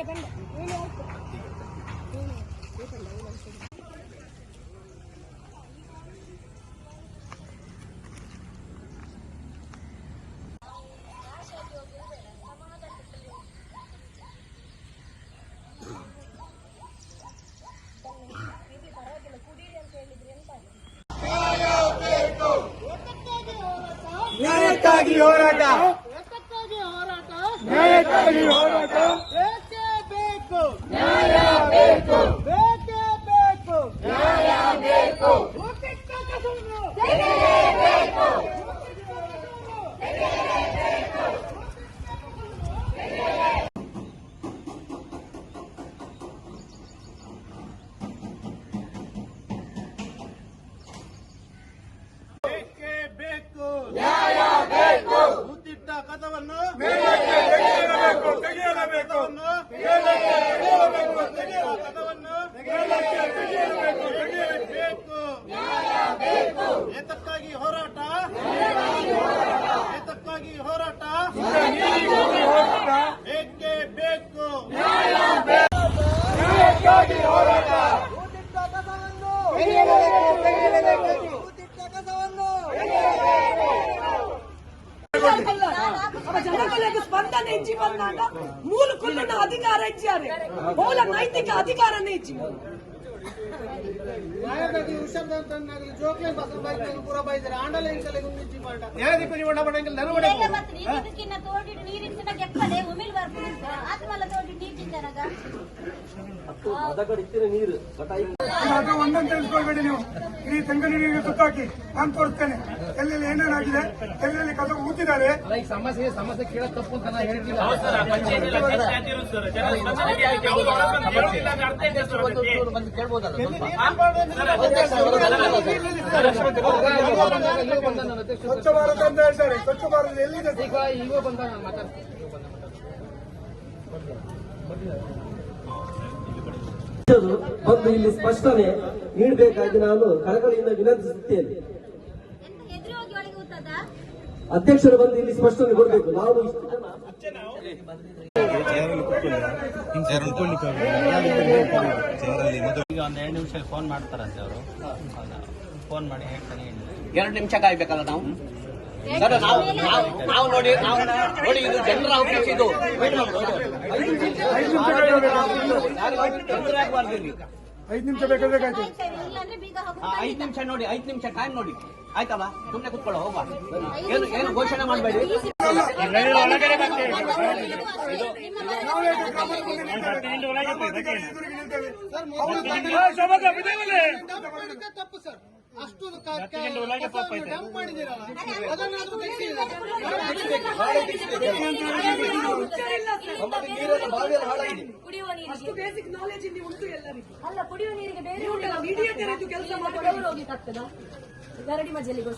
ಬಂದೆ ಬಂದೆ ಹೇಳಿ ಆಯ್ತು ಹ್ಮ್. ಈ ಬಂದೆ, ಈ ಹೋರಾಟ ಬೇಕೇ ಬೇಕು ನ್ಯಾಯಕ್ಕಾಗಿ ಹೋರಾಟ ಜನಗಳಿಗೆ ಸ್ಪಂದನೆ ಹೆಚ್ಚಿ ಬಂದಾಗ ಮೂಲ ಕುಲ್ಲನ ಅಧಿಕಾರ ಹೆಚ್ಚಾರೆ ಮೂಲ ನೈತಿಕ ಅಧಿಕಾರನೇ ಹೆಚ್ಚಿ ಆಯೋಗಕ್ಕೆ ಹುಷಾರ್ದಂತ ಜೋಕ್ಲೇನ್ ಪೂರ ಬೈದರೆ ಆಂಡಲ ಇಂಕಲೆಗೆ ಇಂಕಲೆ ಗುಂಡಿಚ್ಚಿ ಮಾಡಂಗಿಲ್ಲ ಬೇಗ ಮತ್ತು ನೀರಿನ ಕೆಪ್ಪದೆ ಉಮಿಲ್ ಬರ್ಬೋದು ಆತ್ಮಲ್ಲ ತೋಡಿ ನೀರು ತಿಂದನಗ ಅದು ಒಂದೊಂದು ತಿಳಿಸ್ಕೊಳ್ಬೇಡಿ ನೀವು. ಈ ತೆಂಗಿನ ನೀರಿಗೆ ಸುತ್ತಾಕಿ ನಾನು ತೋರಿಸ್ತೇನೆ. ಎಲ್ಲೆಲ್ಲಿ ಏನೇನಾಗಿದೆ ಎಲ್ಲೆಲ್ಲಿ ಕಸ ಊತಿದ್ದಾರೆ. ಸಮಸ್ಯೆ ಸಮಸ್ಯೆ ಕೇಳಕ್ ತಪ್ಪು ಅಂತ ನಾ ಹೇಳಿರ್ಲಿಲ್ಲ. ಬಂದು ಕೇಳ್ಬೋದಲ್ಲ ಈಗ ಬಂದ ನನ್ನ ಅಧ್ಯಕ್ಷ ಸ್ವಚ್ಛ ಭಾರತ ಅಂತ ಹೇಳ್ತಾರೆ. ಸ್ವಚ್ಛ ಭಾರತ ಎಲ್ಲಿದೆ? ಈಗ ಈಗ ಬಂದ ನಾನು ಮಾತಾಡ್ತೀನಿ. ಬಂದು ಇಲ್ಲಿ ಸ್ಪಷ್ಟನೆ ನೀಡಬೇಕಾಗಿ ನಾನು ಕಳಕಳಿಯಿಂದ ವಿನಂತಿಸುತ್ತೇನೆ. ಅಧ್ಯಕ್ಷರು ಬಂದು ಇಲ್ಲಿ ಸ್ಪಷ್ಟನೆ ಕೊಡಬೇಕು. ನಾವು ಒಂದು ಎರಡು ನಿಮಿಷ ಫೋನ್ ಮಾಡ್ತಾರಂತೆ ಅವರು ಫೋನ್ ಮಾಡಿ ಹೇಳ್ತಾನೆ ಹೇಳಿ ಎರಡು ನಿಮಿಷ ಕಾಯ್ಬೇಕಲ್ಲ ನಾವು? ಸರ್ ನಾವು ನಾವು- ನೋಡಿ ನಾವು ನೋಡಿ ಇದು ಜನರ ಅವಕಾಶ ಇದು. ಐದು ನಿಮಿಷ ಬೇಕಾದ್ರೆ ಐದ್ ನಿಮಿಷ ನೋಡಿ ಐದು ನಿಮಿಷ ಟೈಮ್ ನೋಡಿ ಆಯ್ತಲ್ಲ ಸುಮ್ಮನೆ ಕುತ್ಕೊಳ್ಳೋ ಹೋಗ ಏನು ಏನು ಘೋಷಣೆ ಮಾಡಬೇಡಿ ತಪ್ಪು ಸರ್ ಅಷ್ಟು ಡಂಪ್ ಮಾಡಿದಿರಲ್ಲ ಅದನ್ನಾದ್ರೂ ಬೇಸಿಕ್ ನಾಲೆಜ್ ಇಲ್ಲಿ ಉಂಟು ಎಲ್ಲರಿಗೂ ಅಲ್ಲ ಕುಡಿಯುವ ನೀರಿಗೆ ಬೇರೆ ಕೆಲಸ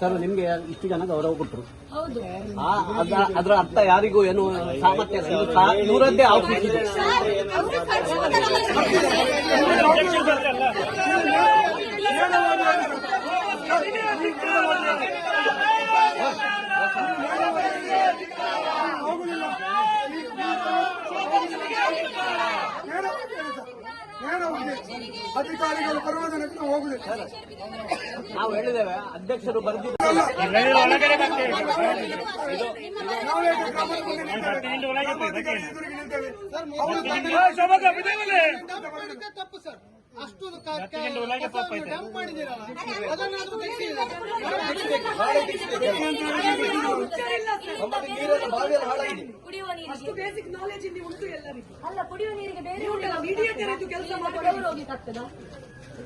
ಸರ್ ನಿಮ್ಗೆ ಇಷ್ಟು ಜನ ಗೌರವ ಕೊಟ್ಟರು ಹೌದು ಆ, ಅದ್ರ ಅದರ ಅರ್ಥ ಯಾರಿಗೂ ಏನು ಸಾಮರ್ಥ್ಯ ಇವರದ್ದೇ ಆಫೀಸ್ ಇದೆ ಅಧಿಕಾರಿಗಳು ಬರುವುದನ್ನು ನಾವು ಹೋಗುದಿಲ್ಲ ನಾವು ಹೇಳಿದ್ದೇವೆ ಅಧ್ಯಕ್ಷರು ಬರೆದಿದ್ದಾರೆ ಮಾಡಿದ್ದೆ ತಪ್ಪು ಸರ್ ಅಷ್ಟು ಡಂಪ್ ಅದನ್ನಾದ್ರೂ ಬೇಸಿಕ್ ನಾಲೆಜ್ ಇಲ್ಲಿ ಉಂಟು ಎಲ್ಲರಿಗೂ ಅಲ್ಲ ಕುಡಿಯುವ ನೀರಿಗೆ ಬೇರೆ ಇದು ಕೆಲಸ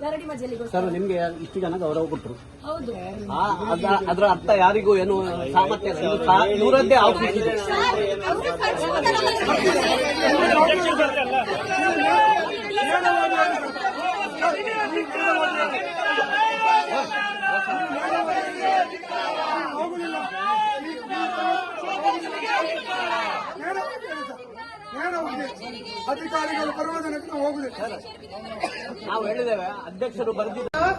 ಗರಡಿ ಮಜಲಿಗೆ ಸರ್ ನಿಮ್ಗೆ ಇಷ್ಟು ಜನ ಗೌರವ ಕೊಟ್ಟರು ಹೌದು ಆ, ಅದ್ರ ಅದರ ಅರ್ಥ ಯಾರಿಗೂ ಏನು ಸಾಮರ್ಥ್ಯ ಇವರದ್ದೇ ಆಫೀಸ್ ಇದೆ ಅವರು ಕಳ್ಸ್ಕೊಡ್ತಾರಲ್ಲ ನೇರ ಹೋಗಿದೆ ಅಧಿಕಾರಿಗಳು ಬರುವ ತನಕ ನಾವು ಹೋಗುದಿಲ್ಲ ನಾವು ಹೇಳಿದ್ದೇವೆ ಅಧ್ಯಕ್ಷರು ಬರೆದಿದ್ದಾರೆ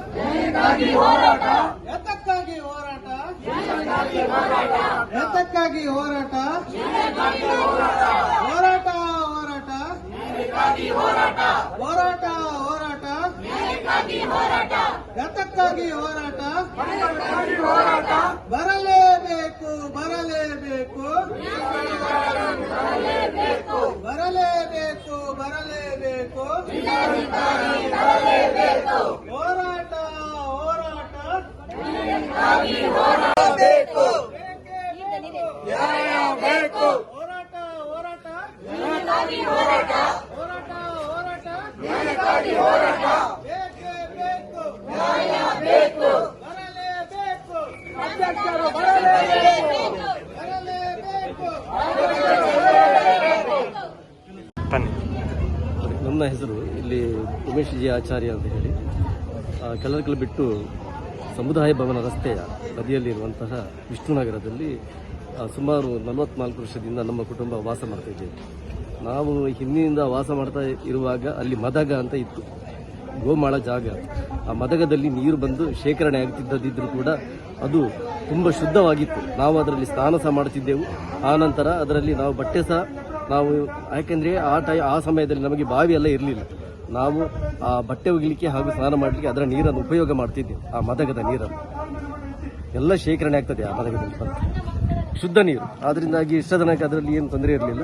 ಎತ್ತಕ್ಕಾಗಿ ಹೋರಾಟ ಎತ್ತಕ್ಕಾಗಿ ಹೋರಾಟ ಹೋರಾಟ ಹೋರಾಟ. ಹೋರಾಟ ಹೋರಾಟ. ಯಾತಕ್ಕಾಗಿ ಹೋರಾಟ. ಬರಲೇಬೇಕು ಬರಲೇಬೇಕು. ಬರಲೇಬೇಕು. ಬರಲೇಬೇಕು ಹೋರಾಟ ಹೋರಾಟ. ಬೇಕು ಹೋರಾಟ ಹೋರಾಟ. ಹೋರಾಟ ಹೋರಾಟ ಬೇಕೇ ಬೇಕು ಬರಲೇಬೇಕು ಬರಲೇಬೇಕು ನನ್ನ ಹೆಸರು ಇಲ್ಲಿ ಉಮೇಶ್ ಜಿ ಆಚಾರ್ಯ ಅಂತ ಹೇಳಿ. ಆ, ಕಲ್ಲರ್ಕಲ್ ಬಿಟ್ಟು ಸಮುದಾಯ ಭವನ ರಸ್ತೆಯ ಬದಿಯಲ್ಲಿರುವಂತಹ ವಿಷ್ಣುನಗರದಲ್ಲಿ ಸುಮಾರು ನಲವತ್ನಾಲ್ಕು ವರ್ಷದಿಂದ ನಮ್ಮ ಕುಟುಂಬ ವಾಸ ಮಾಡ್ತಾ ಇದ್ದೇವೆ. ನಾವು ಹಿಂದಿನಿಂದ ವಾಸ ಮಾಡ್ತಾ ಇರುವಾಗ ಅಲ್ಲಿ ಮದಗ ಅಂತ ಇತ್ತು. ಗೋಮಾಳ ಜಾಗ. ಆ ಮದಗದಲ್ಲಿ ನೀರು ಬಂದು ಶೇಖರಣೆ ಆಗ್ತಿದ್ದದಿದ್ದರೂ ಕೂಡ ಅದು ತುಂಬ ಶುದ್ಧವಾಗಿತ್ತು. ನಾವು ಅದರಲ್ಲಿ ಸ್ನಾನ ಸಹ ಮಾಡುತ್ತಿದ್ದೆವು. ಆ ನಂತರ ಅದರಲ್ಲಿ ನಾವು ಬಟ್ಟೆ ಸಹ ನಾವು, ಯಾಕೆಂದರೆ ಆ ಟೈ, ಆ ಸಮಯದಲ್ಲಿ ನಮಗೆ ಬಾವಿ ಎಲ್ಲ ಇರಲಿಲ್ಲ. ನಾವು ಆ ಬಟ್ಟೆ ಒಗಿಲಿಕ್ಕೆ ಹಾಗೂ ಸ್ನಾನ ಮಾಡಲಿಕ್ಕೆ ಅದರ ನೀರನ್ನು ಉಪಯೋಗ ಮಾಡ್ತಿದ್ದೆವು, ಆ ಮದಗದ ನೀರನ್ನು. ಎಲ್ಲ ಶೇಖರಣೆ ಆಗ್ತದೆ ಆ ಮದಗದಲ್ಲಿ ಶುದ್ಧ ನೀರು. ಆದ್ದರಿಂದಾಗಿ ಇಷ್ಟ ಜನಕ್ಕೆ ಅದರಲ್ಲಿ ಏನು ತೊಂದರೆ ಇರಲಿಲ್ಲ.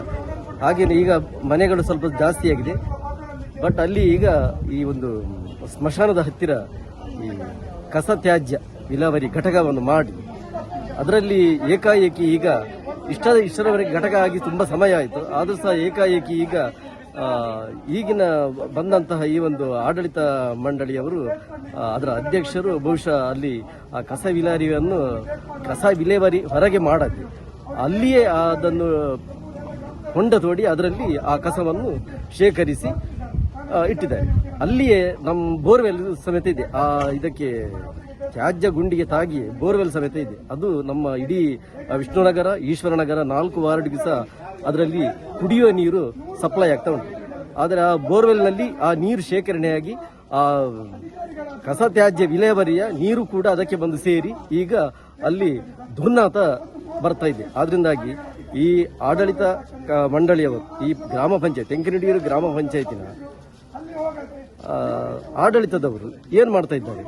ಹಾಗೆಯೇ ಈಗ ಮನೆಗಳು ಸ್ವಲ್ಪ ಜಾಸ್ತಿ ಆಗಿದೆ. ಬಟ್ ಅಲ್ಲಿ ಈಗ ಈ ಒಂದು ಸ್ಮಶಾನದ ಹತ್ತಿರ ಈ ಕಸ ತ್ಯಾಜ್ಯ ವಿಲಾವರಿ ಘಟಕವನ್ನು ಮಾಡಿ. ಅದರಲ್ಲಿ ಏಕಾಏಕಿ ಈಗ ಇಷ್ಟ ಇಷ್ಟರವರೆಗೆ ಘಟಕ ಆಗಿ ತುಂಬ ಸಮಯ ಆಯಿತು. ಆದರೂ ಸಹ ಏಕಾಏಕಿ ಈಗ ಈಗಿನ ಬಂದಂತಹ ಈ ಒಂದು ಆಡಳಿತ ಮಂಡಳಿಯವರು ಅದರ ಅಧ್ಯಕ್ಷರು ಬಹುಶಃ ಅಲ್ಲಿ ಆ ಕಸ ವಿಲಾರಿಯನ್ನು, ಕಸ ವಿಲೇವಾರಿ ಹೊರಗೆ ಮಾಡದೆ ಅಲ್ಲಿಯೇ ಅದನ್ನು ಹೊಂಡ ತೋಡಿ ಅದರಲ್ಲಿ ಆ ಕಸವನ್ನು ಶೇಖರಿಸಿ ಇಟ್ಟಿದೆ ಇಟ್ಟಿದ್ದಾರೆ. ಅಲ್ಲಿಯೇ ನಮ್ಮ ಬೋರ್ವೆಲ್ ಸಮೇತ ಇದೆ. ಆ, ಇದಕ್ಕೆ ತ್ಯಾಜ್ಯ ಗುಂಡಿಗೆ ತಾಗಿ ಬೋರ್ವೆಲ್ ಸಮೇತ ಇದೆ. ಅದು ನಮ್ಮ ಇಡೀ ವಿಷ್ಣುನಗರ, ಈಶ್ವರನಗರ ನಾಲ್ಕು ವಾರ್ಡ್ಗೆ ಸಹ ಅದರಲ್ಲಿ ಕುಡಿಯುವ ನೀರು ಸಪ್ಲೈ ಆಗ್ತಾ ಉಂಟು. ಆದರೆ ಆ ಬೋರ್ವೆಲ್ನಲ್ಲಿ ಆ ನೀರು ಶೇಖರಣೆಯಾಗಿ, ಆ, ಕಸ ತ್ಯಾಜ್ಯ ವಿಲೇವರಿಯ ನೀರು ಕೂಡ ಅದಕ್ಕೆ ಬಂದು ಸೇರಿ ಈಗ ಅಲ್ಲಿ ದುರ್ನಾತ ಬರ್ತಾ ಇದೆ. ಆದ್ರಿಂದಾಗಿ ಈ ಆಡಳಿತ ಮಂಡಳಿಯವರು, ಈ ಗ್ರಾಮ ಪಂಚಾಯತ್ ತೆಂಕಿನಡಿಯೂರು ಗ್ರಾಮ ಪಂಚಾಯತಿನ ಆಡಳಿತದವರು ಏನು ಮಾಡ್ತಾ ಇದ್ದಾರೆ?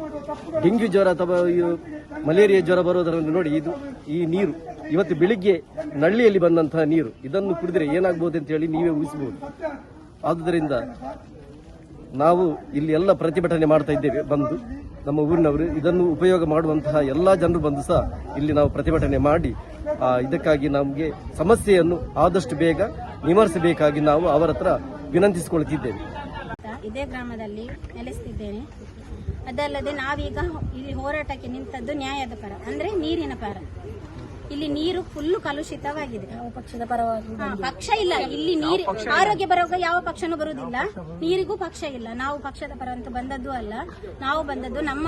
ಡೆಂಗ್ಯೂ ಜ್ವರ ಅಥವಾ ಮಲೇರಿಯಾ ಜ್ವರ ಬರೋದರಲ್ಲಿ ನೋಡಿ, ಇದು ಈ ನೀರು, ಇವತ್ತು ಬೆಳಿಗ್ಗೆ ನಳ್ಳಿಯಲ್ಲಿ ಬಂದಂತಹ ನೀರು, ಇದನ್ನು ಕುಡಿದ್ರೆ ಏನಾಗ್ಬೋದು ಅಂತ ಹೇಳಿ ನೀವೇ ಊಹಿಸಬಹುದು. ಆದುದರಿಂದ ನಾವು ಇಲ್ಲಿ ಎಲ್ಲ ಪ್ರತಿಭಟನೆ ಮಾಡ್ತಾ ಇದ್ದೇವೆ, ಬಂದು. ನಮ್ಮ ಊರಿನವರು ಇದನ್ನು ಉಪಯೋಗ ಮಾಡುವಂತಹ ಎಲ್ಲ ಜನರು ಬಂದು ಸಹ ಇಲ್ಲಿ ನಾವು ಪ್ರತಿಭಟನೆ ಮಾಡಿ ಇದಕ್ಕಾಗಿ ನಮಗೆ ಸಮಸ್ಯೆಯನ್ನು ಆದಷ್ಟು ಬೇಗ ನಿವಾರಿಸಬೇಕಾಗಿ ನಾವು ಅವರ ಹತ್ರ ವಿನಂತಿಸಿಕೊಳ್ತಿದ್ದೇವೆ. ಇದೇ ಗ್ರಾಮದಲ್ಲಿ ನೆಲೆಸ್ತಿದ್ದೇನೆ. ಅದಲ್ಲದೆ ನಾವೀಗ ಇಲ್ಲಿ ಹೋರಾಟಕ್ಕೆ ನಿಂತದ್ದು ನ್ಯಾಯದ ಪರ, ಅಂದ್ರೆ ನೀರಿನ ಪರ. ಇಲ್ಲಿ ನೀರು ಫುಲ್ ಕಲುಷಿತವಾಗಿದೆ. ಪಕ್ಷದ ಪರವಾಗಿ ಪಕ್ಷ ಇಲ್ಲ. ಇಲ್ಲಿ ನೀರು ಆರೋಗ್ಯ ಬರುವಾಗ ಯಾವ ಪಕ್ಷನೂ ಬರುವುದಿಲ್ಲ. ನೀರಿಗೂ ಪಕ್ಷ ಇಲ್ಲ. ನಾವು ಪಕ್ಷದ ಪರ ಅಂತ ಬಂದದ್ದು ಅಲ್ಲ. ನಾವು ಬಂದದ್ದು ನಮ್ಮ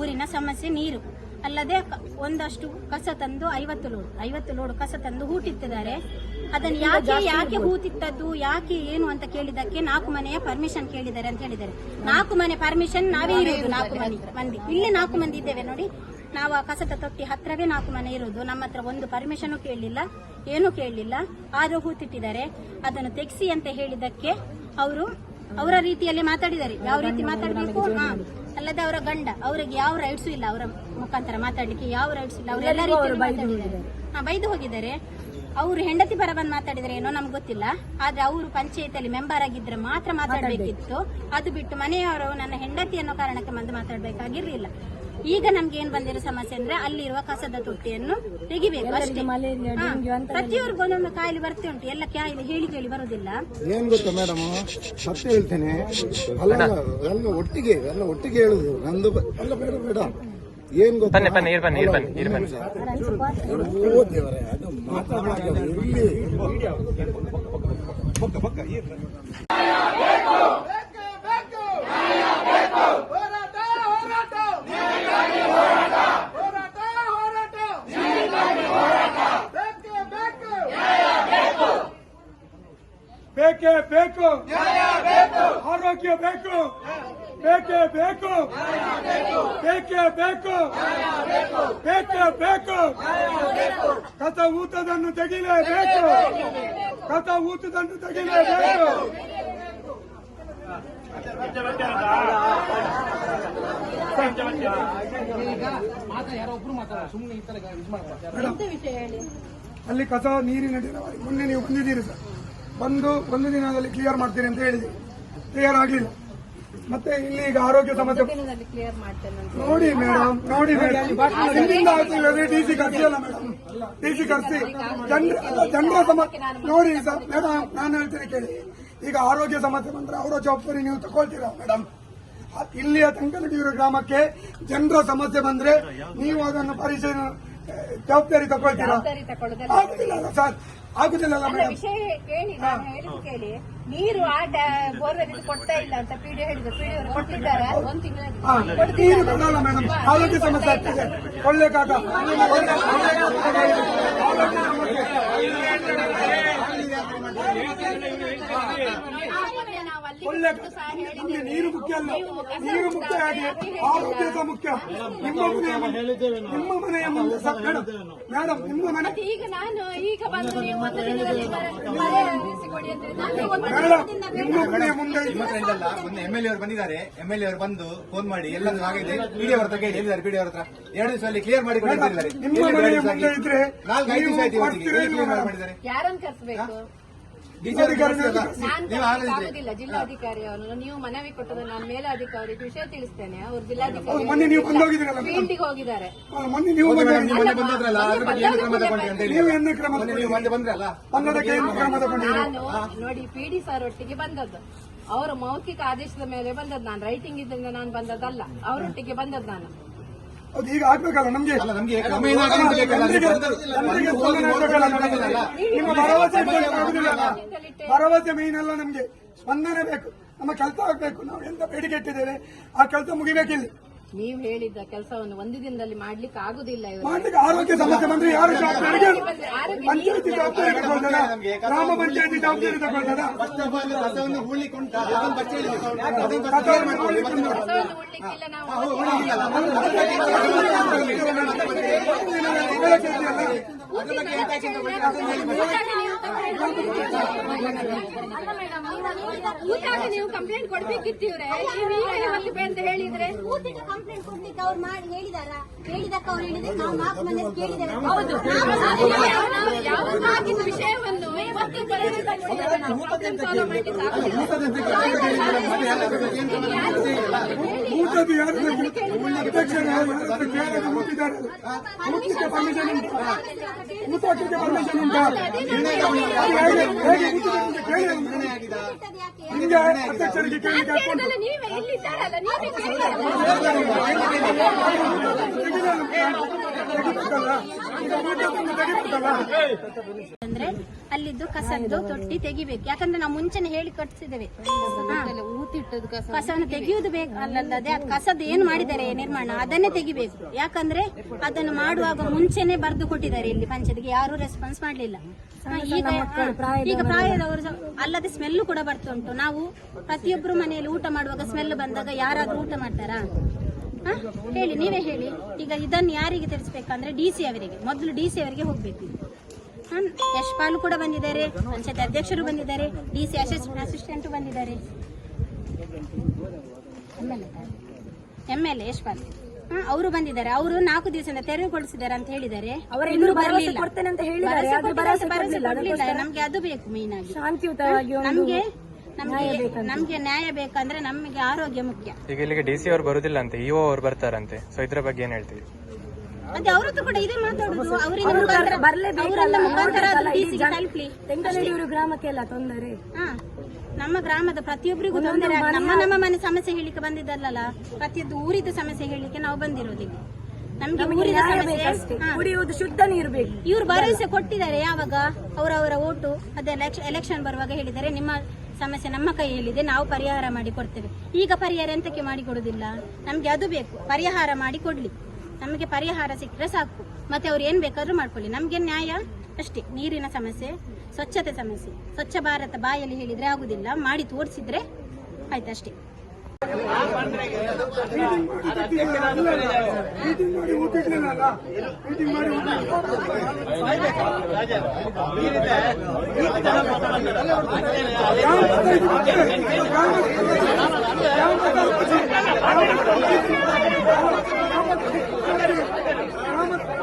ಊರಿನ ಸಮಸ್ಯೆ ನೀರು. ಅಲ್ಲದೆ ಒಂದಷ್ಟು ಕಸ ತಂದು ಐವತ್ತು ಲೋಡ್ ಐವತ್ತು ಲೋಡ್ ಕಸ ತಂದು ಹೂಟಿತ್ತಿದ್ದಾರೆ ಅದನ್ನು ಯಾಕೆ ಯಾಕೆ ಹೂತಿತ್ತದ್ದು ಯಾಕೆ ಏನು ಅಂತ ಕೇಳಿದಕ್ಕೆ ನಾಲ್ಕು ಮನೆಯ ಪರ್ಮಿಷನ್ ಕೇಳಿದ್ದಾರೆ ಅಂತ ಹೇಳಿದ್ದಾರೆ. ನಾಲ್ಕು ಮನೆ ಪರ್ಮಿಷನ್ ನಾವೇ ಇರೋದು ನಾಲ್ಕು ಮನೆ ಮಂದಿ. ಇಲ್ಲೇ ನಾಲ್ಕು ಮಂದಿ ಇದ್ದೇವೆ ನೋಡಿ. ನಾವು ಆ ಕಸದ ತೊಟ್ಟಿ ಹತ್ರವೇ ನಾಲ್ಕು ಮನೆ ಇರೋದು. ನಮ್ಮ ಹತ್ರ ಒಂದು ಪರ್ಮಿಷನ್ ಕೇಳಲಿಲ್ಲ ಏನು ಕೇಳಲಿಲ್ಲ. ಆದರೂ ಹೂತಿಟ್ಟಿದ್ದಾರೆ. ಅದನ್ನು ತೆಗೆಸಿ ಅಂತ ಹೇಳಿದ್ದಕ್ಕೆ ಅವರು ಅವರ ರೀತಿಯಲ್ಲಿ ಮಾತಾಡಿದ್ದಾರೆ. ಯಾವ ರೀತಿ ಮಾತಾಡಬೇಕು? ಅಲ್ಲದೆ ಅವರ ಗಂಡ. ಅವರಿಗೆ ಯಾವ ರೈಟ್ಸ್ ಇಲ್ಲ ಅವರ ಮುಖಾಂತರ ಮಾತಾಡ್ಲಿಕ್ಕೆ. ಯಾವ ರೈಟ್ಸ್ ಇಲ್ಲ? ಅವರೆಲ್ಲ ರೀತಿಯಲ್ಲಿ ಬೈದು ಹೋಗಿದ್ದಾರೆ. ಅವರು ಹೆಂಡತಿ ಪರ ಬಂದು ಮಾತಾಡಿದ್ರೆ ಏನೋ ನಮ್ಗೆ ಗೊತ್ತಿಲ್ಲ. ಆದ್ರೆ ಅವರು ಪಂಚಾಯತಿಯಲ್ಲಿ ಮೆಂಬರ್ ಆಗಿದ್ರೆ ಮಾತ್ರ ಮಾತಾಡಬೇಕಿತ್ತು. ಅದು ಬಿಟ್ಟು ಮನೆಯವರು ನನ್ನ ಹೆಂಡತಿ ಅನ್ನೋ ಕಾರಣಕ್ಕೆ ಬಂದು ಮಾತಾಡ್ಬೇಕಾಗಿರ್ಲಿಲ್ಲ. ಈಗ ನಮ್ಗೆ ಏನ್ ಬಂದಿರೋ ಸಮಸ್ಯೆ ಅಂದ್ರೆ ಅಲ್ಲಿರುವ ಕಸದ ತೊಟ್ಟಿಯನ್ನು ತೆಗಿಬೇಕು ಅಷ್ಟೇ. ಪ್ರತಿಯೊಬ್ಬರಿಗೂ ಒಂದೊಂದು ಕಾಯಿಲೆ ಬರ್ತಾ ಉಂಟು. ಎಲ್ಲ ಕಾಯಿಲೆ ಹೇಳಿ ಕೇಳಿ ಬರುದಿಲ್ಲ. ಏನ್ ಗೊತ್ತಾ ಮೇಡಮ್ ಸತ್ಯ ಹೇಳ್ತೇನೆ. ಅಲ್ಲ ಎಲ್ಲ ಒಟ್ಟಿಗೆ ಎಲ್ಲ ಒಟ್ಟಿಗೆ ಹೇಳುದು. ನಂದು ಎಲ್ಲ ಬೇಡ ಬೇಡ. ಏನ್ ಗೊತ್ತಾ? ಓ ದೇವರೇ ಅದು ಮಾತಾಡುವಾಗ ಇಲ್ಲಿ. ಹೋರಾಟ ಹೋರಾಟ ಹೋರಾಟ ಹೋರಾಟ ಬೇಕೇ ಬೇಕು ಬೇಕೇ. ಬೇಕು ಆರೋಗ್ಯ ಬೇಕು. ಬೇಕೇ ಬೇಕು. ಬೇಕೇ ಬೇಕು. ಬೇಕೇ ಬೇಕು. ಕಥ ಊತದನ್ನು ತೆಗಿಲೇಬೇಕು. ಕಥ ಊತದನ್ನು ತೆಗಿಲೇಬೇಕು. ಅಲ್ಲಿ ಕಸ ನೀರಿನ ಮೊನ್ನೆ ನೀವು ಬಂದಿದ್ದೀರಿ ಸರ್. ಬಂದು ಒಂದು ದಿನದಲ್ಲಿ ಕ್ಲಿಯರ್ ಮಾಡ್ತೀನಿ ಅಂತ ಹೇಳಿದೆ ಕ್ಲಿಯರ್ ಆಗಲಿಲ್ಲ. ಮತ್ತೆ ಇಲ್ಲಿ ಈಗ ಆರೋಗ್ಯ ಸಮಸ್ಯೆ ನೋಡಿ ಮೇಡಮ್ ನೋಡಿ ಮೇಡಮ್ ಇಲ್ಲಿಂದ ಆಗ್ತಿಲ್ಲ ಡಿ ಸಿ ಕರ್ಸಿ ಅಲ್ಲ ಮೇಡಮ್ ಡಿ ಸಿ ಕರ್ಸಿ. ಜನರ ಜನರ ಸಮಸ್ಯೆ ನೋಡಿ ಸರ್ ಮೇಡಮ್ ನಾನು ಹೇಳ್ತೀನಿ ಕೇಳಿ. ಈಗ ಆರೋಗ್ಯ ಸಮಸ್ಯೆ ಬಂದ್ರೆ ಅವರ ಜವಾಬ್ದಾರಿ ನೀವು ತಗೊಳ್ತೀರಾ ಮೇಡಮ್ ಇಲ್ಲಿಯ ತಂಕನಡಿಯೂರು ಗ್ರಾಮಕ್ಕೆ ಜನರ ಸಮಸ್ಯೆ ಬಂದ್ರೆ ನೀವು ಅದನ್ನು ಪರಿಶೀಲನೆ ಜವಾಬ್ದಾರಿ ತಗೊಳ್ತೀರಾ? ಸರ್ ಆಗುದಿಲ್ಲ ಅಲ್ಲ ವಿಷಯ ಕೇಳಿ ನಾನು ಹೇಳಿದ್ ಕೇಳಿ. ನೀರು ಆ ಬೋರ್ವೆಲ್ ಕೊಡ್ತಾ ಇಲ್ಲ ಅಂತ ಪಿಡಿ ಹೇಳಿದ್ರು. ಪಿಡಿ ಅವರು ಕೊಟ್ಟಿದ್ದಾರೆ. ಒಂದ್ ತಿಂಗಳ ಕೊಡಲ್ಲ ಮೇಡಮ್ ಆರೋಗ್ಯ ಸಮಸ್ಯೆ ಆಗ್ತದೆ. ಕೊಳ್ಳೇಕಾಗ ಕೊಳ್ಳೆ ನಮ್ಗೆ ನೀರು ಮುಖ್ಯ ಅಲ್ಲ. ನೀರು ಮುಖ್ಯ ಆಗಿ ಆರೋಗ್ಯ ಸಹ ಮುಖ್ಯ. ನಿಮ್ಮ ಮನೆಯ ನಿಮ್ಮ ಮನೆಯ ಮುಂದೆ ಸಹ ಮೇಡಮ್ ಮೇಡಮ್ ನಿಮ್ಮ ಮನೆ ಈಗ ನಾನು ಈಗ ಬಂದು ನೀವು ಒಂದು ದಿನದಲ್ಲಿ ಪರಿಹರಿಸಿಕೊಡಿ ಅಂತ ನಾನು ಒಂದು ಮೇಡಮ್ ನಿಮ್ಮ ಮನೆಯ ಮುಂದೆ ನಿಮ್ಮ ಮೊನ್ನೆ ಎಂ ಎಲ್ ಎ ಅವರು ಬಂದಿದ್ದಾರೆ. ಎಂ ಎಲ್ ಎ ಅವರು ಬಂದು ಫೋನ್ ಮಾಡಿ ಎಲ್ಲ ಆಗಿದೆ ಪಿಡಿ ಅವ್ರ ಹತ್ರ ಕೇಳಿ. ಹೇಳಿದ್ದಾರೆ ಪಿಡಿ ಅವ್ರ ಹತ್ರ? ಎರಡು ದಿವಸದಲ್ಲಿ ಕ್ಲಿಯರ್ ಮಾಡಿ ಕೊಟ್ಟಿದ್ದಾರೆ ನಿಮ್ಮ ಮನೆಯ ಮುಂದೆ ಇದ್ರೆ ನಾಲ್ಕು ಐದು ದಿವಸ ಆಯ್ತು ಕ್ಲಿಯರ್ ಮಾಡಿದ್ದಾರೆ? ಯಾರನ್ನು ಕರೆಸಬೇಕು? ಆಗುದಿಲ್ಲ ಜಿಲ್ಲಾಧಿಕಾರಿ ಅವನು ನೀವು ಮನವಿ ಕೊಟ್ಟದ್ದು ನಾನು ಮೇಲಾಧಿಕಾರಿಗೆ ವಿಷಯ ತಿಳಿಸ್ತೇನೆ. ಅವ್ರು ಜಿಲ್ಲಾಧಿಕಾರಿ ಫೀಲ್ಡಿಗೆ ಹೋಗಿದ್ದಾರೆ ಮೊನ್ನೆ ನೀವು ಹೌದು ಮೇಡಮ್, ಬಂದೋಗಿದ್ದೀರಿ ನೀವು ಮೊನ್ನೆ ಬಂದದ್ರಲ್ಲ ಅದ್ರ ಬಗ್ಗೆ ಏನು ಕ್ರಮ ತಗೊಂಡ್ರಿ ಅಂತ ನೀವು ಏನು ಕ್ರಮ ಮೊನ್ನೆ ನೀವು ಮೊನ್ನೆ ಬಂದ್ರಲ್ಲ? ಬಂದದಕ್ಕೆ ಕ್ರಮ ತಗೊಂಡಿದ್ದೀರಿ ನಾನು ನೋಡಿ ಪಿ ಡಿ ಸರ್ ಒಟ್ಟಿಗೆ ಬಂದದ್ದು. ಅವರು ಮೌಖಿಕ ಆದೇಶದ ಮೇಲೆ ಬಂದದ್ದು ನಾನು. ರೈಟಿಂಗ್ ಇದ್ರಿಂದ ನಾನು ಬಂದದ್ದಲ್ಲ. ಅವರೊಟ್ಟಿಗೆ ಬಂದದ್ದು ನಾನು. ಅದು ಈಗ ಆಗ್ಬೇಕಲ್ಲ ನಮ್ಗೆ. ನಿಮ್ಮ ಭರವಸೆ? ಭರವಸೆ ಮೇನ್ ಅಲ್ಲ ನಮ್ಗೆ. ಸ್ಪಂದನೆ ಬೇಕು. ನಮ್ಮ ಕೆಲಸ ಆಗ್ಬೇಕು. ನಾವು ಎಂತ ಬೇಡಿಕೆ ಇಟ್ಟಿದ್ದೇವೆ ಆ ಕೆಲಸ ಮುಗಿಬೇಕಿಲ್ಲ. ನೀವು ಹೇಳಿದ್ದ ಕೆಲಸವನ್ನು ಒಂದು ದಿನದಲ್ಲಿ ಮಾಡ್ಲಿಕ್ಕೆ ಆಗುದಿಲ್ಲ ಇವರು ಮಾಡ್ಲಿಕ್ಕೆ ಆರೋಗ್ಯ ಸಮಸ್ಯೆ ಬಂದ್ರೆ ಯಾರು ಜವಾಬ್ದಾರಿಗೆ ಪಂಚಾಯತಿ ಜವಾಬ್ದಾರಿ ತಗೊಳ್ತಾರ ಗ್ರಾಮ ಪಂಚಾಯತಿ ಜವಾಬ್ದಾರಿ ತಗೊಳ್ತಾರ ಫಸ್ಟ್ ಆಫ್ ಆಲ್ ಕಸವನ್ನು ಹೂಳ್ಲಿಕ್ಕೆ ಉಂಟಾ ಅದನ್ನು ಬಚ್ಚ ಹೇಳಿದೆ ಅದನ್ನು ಉಳ್ಳಿಕ್ಕಿಲ್ಲ ನಾವು ಕಂಪ್ಲೇಂಟ್ ಕೊಡ್ಬೇಕಿತ್ತೀವ್ರೆ? ನೀವು ಈಗ ಇವತ್ತು ಅಂತ ಹೇಳಿದ್ರೆ? ಕಂಪ್ಲೇಂಟ್ ಕೊಡ್ಲಿಕ್ಕೆ ಅವ್ರು ಮಾಡಿ ಹೇಳಿದಾರ. ಹೇಳಿದಕ್ಕ ಅವ್ರು ಹೇಳಿದ್ರೆ ನಾವು ಮಾತು ಮನೆ ಕೇಳಿದ್ದೇವೆ. ಹೌದು. ಆಗಿನ ವಿಷಯವನ್ನು ಇವತ್ತು ತಗೊಳ್ಳಿದ್ರೆ ನಾವು problem solve ಮಾಡ್ಲಿಕ್ಕೆ ಆಗುದಿಲ್ಲ. ಊಟದ್ದು ಯಾರು ಅಧ್ಯಕ್ಷರು ಯಾರು ಹತ್ರ ಕೇಳದೆ ಮುಟ್ಟಿದ್ದಾರೆ ಊಟಕ್ಕೆ ಪರ್ಮಿಷನ್ ಉಂಟಾ ಊಟ ಹಾಕ್ಲಿಕ್ಕೆ ಪರ್ಮಿಷನ್ ಉಂಟಾ ಅದು ಹೇಗೆ ಹೇಗೆ ಊಟದ ಮುಂಚೆ ಕೇಳಿ ಅಲ್ಲ ನಿಮ್ಗೆ ಅಧ್ಯಕ್ಷರಿಗೆ ಕೇಳಲಿಕ್ಕೆ ಹಾಕೊಂಡು ಕೇಳಿದಲ್ಲ ನೀವೇ ಇಲ್ಲಿದ್ದಾರಲ್ಲ ನೀವೇ ಕೇಳಿದಲ್ಲ ತೆಗಿಬೇಕಲ್ಲ ಈಗ ಊಟವನ್ನು ತೆಗಿಬೇಕಲ್ಲ ಅಂದ್ರೆ ಅಲ್ಲಿದ್ದು ಕಸದ್ದು ತೊಟ್ಟಿ ತೆಗಿಬೇಕು. ಯಾಕಂದ್ರೆ ನಾವು ಮುಂಚೆನೆ ಹೇಳಿ ಕಟ್ಸಿದ್ದೇವೆ. ಕಸವನ್ನು ತೆಗೆಯುವುದು ಬೇಕು. ಅಲ್ಲದೆ ಅದು ಕಸದ್ದು ಏನು ಮಾಡಿದ್ದಾರೆ ನಿರ್ಮಾಣ ಅದನ್ನೇ ತೆಗಿಬೇಕು. ಯಾಕಂದ್ರೆ ಅದನ್ನು ಮಾಡುವಾಗ ಮುಂಚೆನೆ ಬರೆದು ಕೊಟ್ಟಿದ್ದಾರೆ ಇಲ್ಲಿ ಪಂಚಾಯತ್ಗೆ. ಯಾರು ರೆಸ್ಪಾನ್ಸ್ ಮಾಡಲಿಲ್ಲ. ಈಗ ಈಗ ಪ್ರಾಯದವರು ಅಲ್ಲದೆ ಸ್ಮೆಲ್ ಕೂಡ ಬರ್ತುಂಟು. ನಾವು ಪ್ರತಿಯೊಬ್ಬರು ಮನೆಯಲ್ಲಿ ಊಟ ಮಾಡುವಾಗ ಸ್ಮೆಲ್ ಬಂದಾಗ ಯಾರಾದ್ರೂ ಊಟ ಮಾಡ್ತಾರಾ? ಹೇಳಿ ನೀವೇ ಹೇಳಿ. ಈಗ ಇದನ್ನು ಯಾರಿಗೆ ತಿಳಿಸ್ಬೇಕಂದ್ರೆ ಡಿ ಸಿ ಅವರಿಗೆ. ಮೊದಲು ಡಿ ಸಿ ಅವರಿಗೆ ಹೋಗ್ಬೇಕು? ಯಶ್ಪಾಲ್ ಕೂಡ ಬಂದಿದ್ದಾರೆ ಪಂಚಾಯತ್ ಅಧ್ಯಕ್ಷರು ಬಂದಿದ್ದಾರೆ ಡಿ ಸಿ ಅಸಿಸ್ಟೆಂಟ್ ಬಂದಿದ್ದಾರೆ. M L A Yashpal. ಅವರು ಬಂದಿದ್ದಾರೆ. ಅವರು ನಾಲ್ಕು ದಿವಸದಿಂದ ತೆರವುಗೊಳಿಸಿದ್ದಾರೆ ಅಂತ ಹೇಳಿದ್ದಾರೆ. ಅವರು ಇನ್ನೂ ಬರಲಿಲ್ಲ. ಕೊಡ್ತೇನೆ ಅಂತ ಹೇಳಿದ್ದಾರೆ. ಭರವಸೆ ಕೊಡ್ಲಿಲ್ಲ. ನಮ್ಗೆ ಅದು ಬೇಕು ಮೇನ್ ಆಗಿ. ಶಾಂತಿಯುತವಾಗಿ ನಮ್ಗೆ ನಮ್ಗೆ ನಮ್ಗೆ ನ್ಯಾಯ ಬೇಕಂದ್ರೆ ನಮಗೆ ಆರೋಗ್ಯ ಮುಖ್ಯ. ಈಗ ಇಲ್ಲಿಗೆ ಡಿ ಸಿ ಅವರು ಬರುದಿಲ್ಲ ಅಂತೆ. ಇಒ ಅವ್ರು ಬರ್ತಾರಂತೆ. ಸೊ ಇದ್ರ ಬಗ್ಗೆ ಏನ್ ಹೇಳ್ತೀವಿ ಅದೇ ಅವ್ರ ಹತ್ರ ಕೂಡ ಇದೇ ಮಾತಾಡುದು. ಅವರಿಂದ ಮುಖಾಂತರ ಮುಖಾಂತರ ತಲುಪ್ಲಿ. ಗ್ರಾಮಕ್ಕೆಲ್ಲ ತೊಂದರೆ ಹಾ ನಮ್ಮ ಗ್ರಾಮದ ಪ್ರತಿಯೊಬ್ಬರಿಗೂ ತೊಂದರೆ ಆಗ- ನಮ್ಮ ನಮ್ಮ ಮನೆ ಸಮಸ್ಯೆ ಹೇಳಿಕ್ಕೆ ಬಂದಿದ್ದಲ್ಲ ಪ್ರತಿಯೊಂದು ಊರಿದ ಸಮಸ್ಯೆ ಹೇಳಿಕ್ಕೆ ನಾವು ಬಂದಿರೋದು ಇಲ್ಲಿ. ನಮ್ಗೆ ಊರಿನ ಸಮಸ್ಯೆ ಹಾ. ಕುಡಿಯುವುದು ಶುದ್ಧ ನೀರು ಬೇಕು. ಇವ್ರು ಭರವಸೆ ಕೊಟ್ಟಿದ್ದಾರೆ ಯಾವಾಗ? ಅವರವರ ಓಟು ಅದೇ ಎಲೆಕ್ಷನ್ ಬರುವಾಗ ಹೇಳಿದ್ದಾರೆ. ನಿಮ್ಮ ಸಮಸ್ಯೆ ನಮ್ಮ ಕೈಯಲ್ಲಿದೆ ನಾವು ಪರಿಹಾರ ಮಾಡಿ ಕೊಡ್ತೇವೆ. ಈಗ ಪರಿಹಾರ ಎಂತಕ್ಕೆ ಮಾಡಿ ಕೊಡುದಿಲ್ಲ? ನಮ್ಗೆ ಅದು ಬೇಕು. ಪರಿಹಾರ ಮಾಡಿ ಕೊಡ್ಲಿ. ನಮಗೆ ಪರಿಹಾರ ಸಿಕ್ಕರೆ ಸಾಕು. ಮತ್ತೆ ಅವ್ರು ಏನ್ ಬೇಕಾದ್ರೂ ಮಾಡ್ಕೊಳ್ಳಿ. ನಮ್ಗೆ ನ್ಯಾಯ? ಅಷ್ಟೇ. ನೀರಿನ ಸಮಸ್ಯೆ, ಸ್ವಚ್ಛತೆ ಸಮಸ್ಯೆ. ಸ್ವಚ್ಛ ಭಾರತ ಬಾಯಲ್ಲಿ ಹೇಳಿದ್ರೆ ಆಗುದಿಲ್ಲ. ಮಾಡಿ ತೋರಿಸಿದ್ರೆ ಆಯ್ತಷ್ಟೇ ಮೀಟಿಂಗ್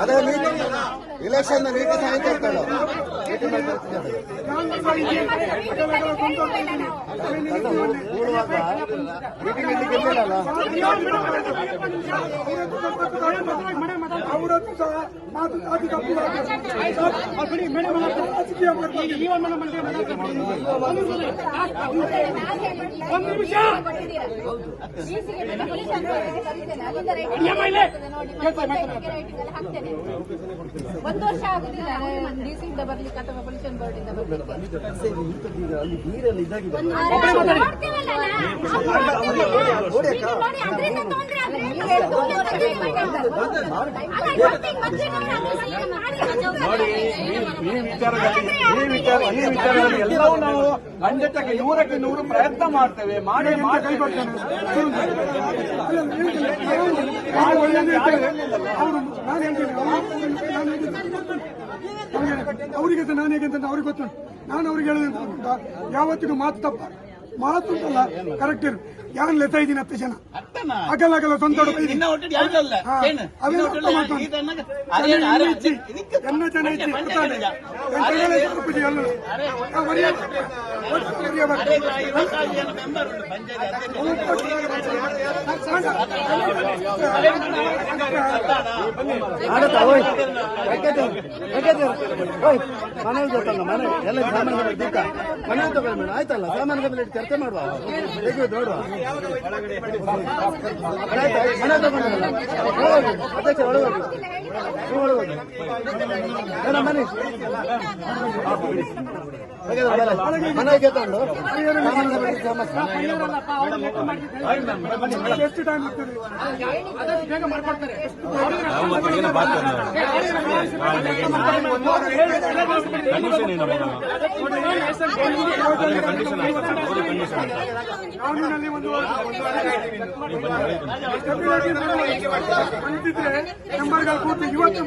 ಅದೇ ಮೀಟಿಂಗ್ ಇಲೆಕ್ಷನ್ ನೀತಿ ಇರ್ತಲ್ಲ ಕೂಡುವಾಗ ಮೀಟಿಂಗ್ ಇರ್ಲಿಲ್ಲಲ್ಲ ಅವರದ್ದು ಸಹ ಮಾತು ಜಾತಿ ತಪ್ಪು ರಾಜಕೀಯ ಮಾಡ್ತಾರೆ. ಒಂದು ನಿಮಿಷ. ಒಂದು ವರ್ಷ ಆಗುದಿಲ್ಲ. ಬರ್ಲಿಕ್ಕೆ ಅಥವಾ ಪೊಲ್ಯೂಷನ್ ಬೋರ್ಡ್ ಇಂದ ಬರ್ಲಿಕ್ಕೆ ಇದಾಗಿದೆ ಈ ವಿಚಾರದಲ್ಲಿ ಈ ವಿಚಾರ ಈ ವಿಚಾರದಲ್ಲಿ ಎಲ್ಲವೂ ನಾವು ಖಂಡಿತಕ್ಕೆ ನೂರಕ್ಕೆ ನೂರು ಪ್ರಯತ್ನ ಮಾಡ್ತೇವೆ. ಮಾಡಿ ಮಾಡಿ. ಅವರಿಗೆ ನಾನು ಹೇಗೆ ಅಂತ ಅವ್ರಿಗೆ ಗೊತ್ತುಂಟು. ನಾನು ಅವ್ರಿಗೆ ಹೇಳೋದು ಯಾವತ್ತಿಗೂ ಮಾತು ತಪ್ಪ. ಮಾತು ಉಂಟಲ್ಲ ಕರೆಕ್ಟ್ ಇರು ಯಾರು ಲೆತ ಇದೀನಿ ಹತ್ತು ಜನ ಅಗಲ ಅಗಲ ಸ್ವಂತ ನನ್ನ ಜನ ಮರ್ಯಾದೆ. ಮನೆ ಎಲ್ಲ ಆಯ್ತಲ್ಲ ಸಾಮಾನು ಸಭೆಯಲ್ಲಿ ಚರ್ಚೆ ಮಾಡುವ ಹೇಗೆ ನೋಡುವ ಒಳಗೋಗಿ ಅಧ್ಯಕ್ಷ ಒಳಗೋಗಿ ನೀವು ಒಳಗೋಗಿ ಮೇಡಮ್ ಮನೆ ಮನೆಗೆ ತಗೊಂಡು ಸಮಸ್ಯೆ ಎಷ್ಟು ಟೈಮ್ ಆಗ್ತದೆ ಕಾನೂನಲ್ಲಿ ಒಂದು ಅಂತಿದ್ರೆ ನಂಬರ್ಗಳು ಕೂತು ಇವತ್ತು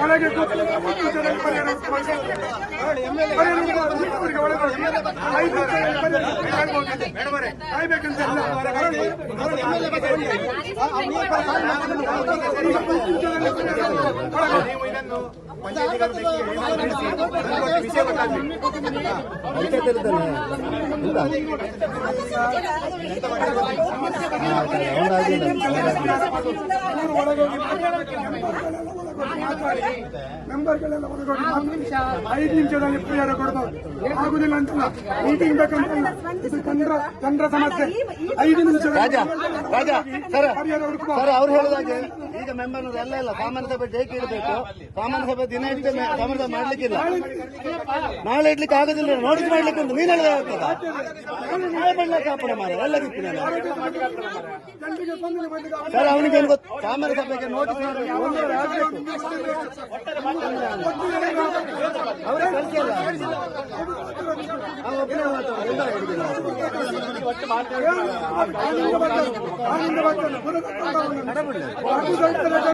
ಒಳಗೆ ಕೂತು. ಕಾಯ್ಬೇಕಂತ ಇಲ್ಲ. ನಿಮಿಷ ಮೆಂಬರ್ಗಳೆಲ್ಲ ಒಳಗೋಗಿ ಮಾತಾಡಿ ಐದು ನಿಮಿಷದಲ್ಲಿ ಪರಿಹಾರ ಕೊಡ್ಬೋದು ಆಗುದಿಲ್ಲ ಅಂತಲ್ಲ ಮೀಟಿಂಗ್ ಬೇಕಂತಲ್ಲ ಇದು ಜನರ ಜನರ ಸಮಸ್ಯೆ ಐದು ನಿಮಿಷ ರಾಜ ರಾಜ ಸರ್ ಪರಿಹಾರ ಹುಡುಕುವ ಸರ್ ಅವ್ರು ಹೇಳುದಾಗೆ ಈಗ ಮೆಂಬರ್ ಎಲ್ಲ ಇಲ್ಲ ಸಾಮಾನ್ಯ ಸಭೆ ಡೇಟ್ ಇಡಬೇಕು ಸಾಮಾನ್ಯ ಸಭೆ ದಿನ ಇಟ್ಟು ಸಾಮಾನ್ಯ ಸಭೆ ಮಾಡ್ಲಿಕ್ಕಿಲ್ಲ. ನಾಳೆ ಇಡ್ಲಿಕ್ಕೆ ಆಗುದಿಲ್ಲ, ನೋಟಿಸ್ ಮಾಡ್ಲಿಕ್ಕೆ ಉಂಟು. ನೀನು ಆಗ್ತದ? ನಾಳೆ ಮಾರ ಮಾಡಲಿಕ್ಕೆ ಸರ್, ಅವನಿಗೆ ಸಾಮಾನ್ಯ ಸಭೆಗೆ ನೋಟಿಸ್ ಮಾಡಬೇಕು. ಅವರೇ ಕಳಿಸಿಲ್ಲ ಒಬ್ಬನೇ ಮಾತಾಡೋದು ಎಲ್ಲ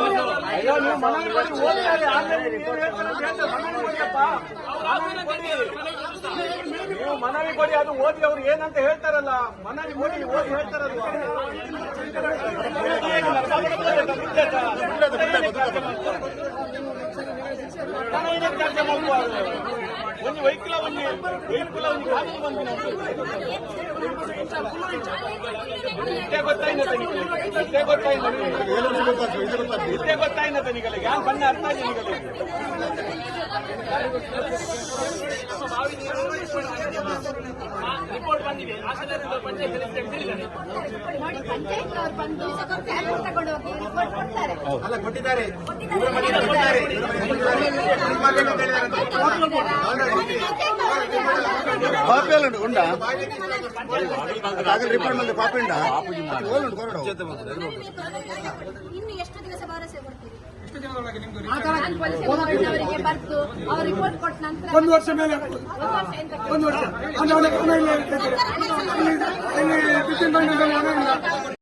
ಹಿಡಿದಿಲ್ಲ ಆನಂದ ಬರ್ತದೆ ಆನಂದ ಹೇಳ್ತಾರೆ ಬರೋದು ಅದು ದೊಡ್ಡ ನೀವು ಮನವಿ ಕೊಡಿ, ಅದು ಓದಿ ಅವ್ರು ಏನಂತ ಹೇಳ್ತಾರಲ್ಲ, ಮನವಿ ಕೊಡಿ, ಓದಿ ಹೇಳ್ತಾರಲ್ಲ ಒಂದು ವೈಕುಲ ಒಂದು ವೈಕುಲ ಒಂದು ಕಾನೂನು ಬಂದಿನ ಗೊತ್ತಾಯ್ನ ತನಿಖೆ ಇಷ್ಟೇ ಗೊತ್ತಾಯ್ನ ಇಷ್ಟೇ ಗೊತ್ತಾಯ್ನ ತನಿಖೆಗೆ ಯಾರು ಬಣ್ಣ ಅರ್ಥ ಆಗಿಲ್ಲ ರಿಪೋರ್ಟ್ ಬಂದಿದೆ ಹಾಸನದಿಂದ ಪಂಚಾಯತ್ ನೋಡಿ ಪಂಚಾಯತ್ ಅವ್ರು ಬಂದು ಸ್ಯಾಂಪಲ್ ತಗೊಂಡು ಹೋಗಿ ರಿಪೋರ್ಟ್ ಕೊಡ್ತಾರೆ ಅಲ್ಲ ಕೊಟ್ಟಿದ್ದಾರೆ ಇವ್ರ ಮನೆಗೆ ರಿಪೋರ್ಟ್ ಇವ್ರ ಮನೆಗೆ ಕೊಟ್ಟಿದ್ದಾರೆ. ಅವರಿಗೆ ಬರ್ತು ಅವ್ರು ರಿಪೋರ್ಟ್ ಕೊಟ್ಟ ನಂತರ ಒಂದು ವರ್ಷ ಮೇಲೆ. ಒಂದು ವರ್ಷ ಅಂದ್ರೆ ಅವನಿಗೆ ಕ್ರಮ ಇಲ್ಲ